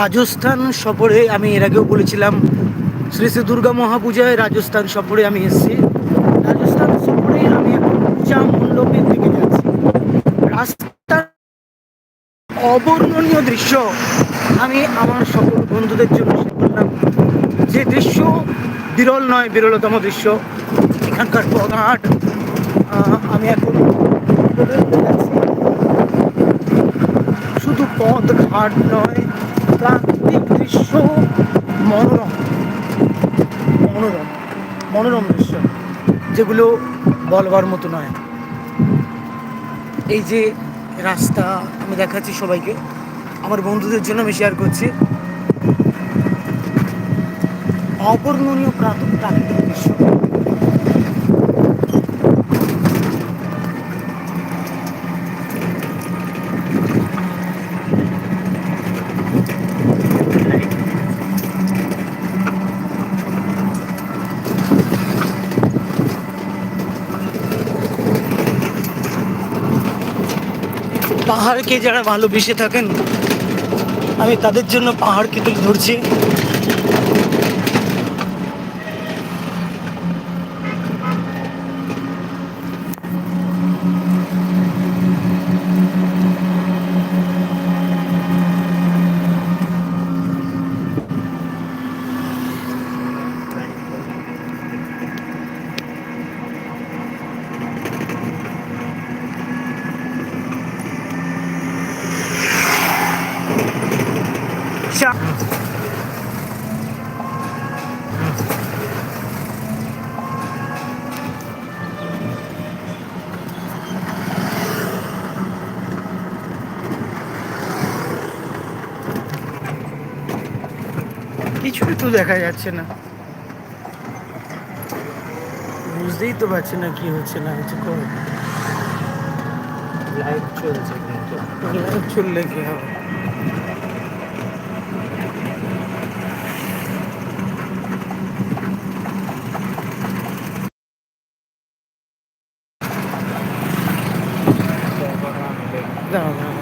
রাজস্থান সফরে আমি এর আগেও বলেছিলাম, শ্রী শ্রী দুর্গা মহাপূজায় রাজস্থান সফরে আমি এসেছি। রাজস্থান সফরে আমি এখন পূজা মণ্ডপের দিকে যাচ্ছি। রাস্তার অবর্ণনীয় দৃশ্য আমি আমার সকল বন্ধুদের জন্য করলাম। যে দৃশ্য বিরল নয়, বিরলতম দৃশ্য, এখানকার পথঘাট আমি এখন যাচ্ছি পথ ঘাট নয় প্রাকৃতিক দৃশ্য মনোরম। মনোরম মনোরম দৃশ্য, যেগুলো বলবার মতো নয়। এই যে রাস্তা, আমি দেখাচ্ছি সবাইকে। আমার বন্ধুদের জন্য আমি শেয়ার করছি। অবর্ণনীয় প্রাকৃতিক দৃশ্য। পাহাড়কে যারা ভালোবেসে থাকেন আমি তাদের জন্য পাহাড়কে তুলে ধরছি। চা- কিছুই তো দেখা যাচ্ছে না। বুঝতেই তো পারছি না কি হচ্ছে না হচ্ছে লাইভ চলছে কিন্তু। চললে কি হবে? হবে